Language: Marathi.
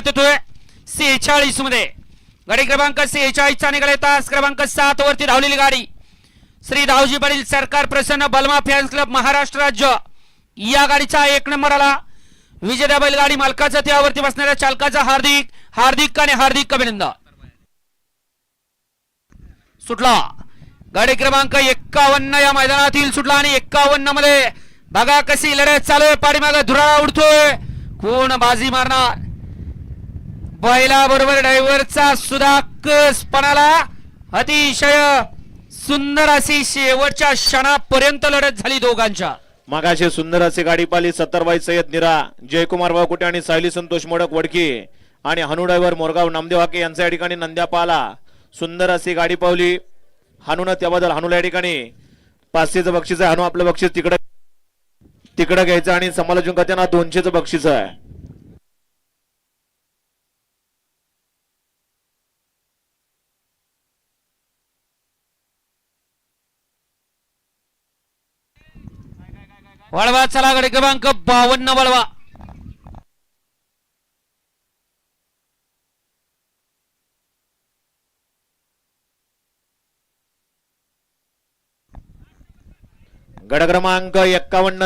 करण्यात येतोय सेहेचाळीसमध्ये गाडी क्रमांक सेहेचाळीसचा निघाले तास क्रमांक सात वरती धावलेली गाडी. श्री दावजी पाटील सरकार प्रसन्न बलमा फॅन्स क्लब महाराष्ट्र राज्य. या गाडीचा एक नंबर आला. विजेता बैलगाडी मालकाचा त्यावरती बसणाऱ्या चालकाचा हार्दिक हार्दिक आणि हार्दिक अभिनंदन. सुटला. गाडी क्रमांक एक्कावन्न या मैदानातील सुटला आणि एक्कावन्नमध्ये बघा कशी लढत चालू आहे. पाठीमागे धुराळा उडतोय. कोण बाजी मारणार? बैलाबरोबर ड्रायव्हरचा सुद्धा कसपणाला अतिशय सुंदर अशी शेवटच्या क्षणापर्यंत लढत झाली दोघांच्या. मागाशी सुंदर अशी गाडीपाली सत्तरबाई सय्यद निरा जयकुमार वाकुटे आणि सायली संतोष मोडक वडकी आणि हनु ड्रायव्हर मोरगाव नामदेव हाके यांचा या ठिकाणी नंद्या पाला. सुंदर अशी गाडी पावली हनुनं त्याबद्दल हनुला या ठिकाणी पाचशेचं बक्षीस आहे. हनु आपलं बक्षीस तिकडं तिकडं घ्यायचं आणि समालोचन करताना दोनशेचं बक्षीस आहे. वळवा चला गाडी क्रमांक बावन्न वळवा. गड क्रमांक एक्कावन्न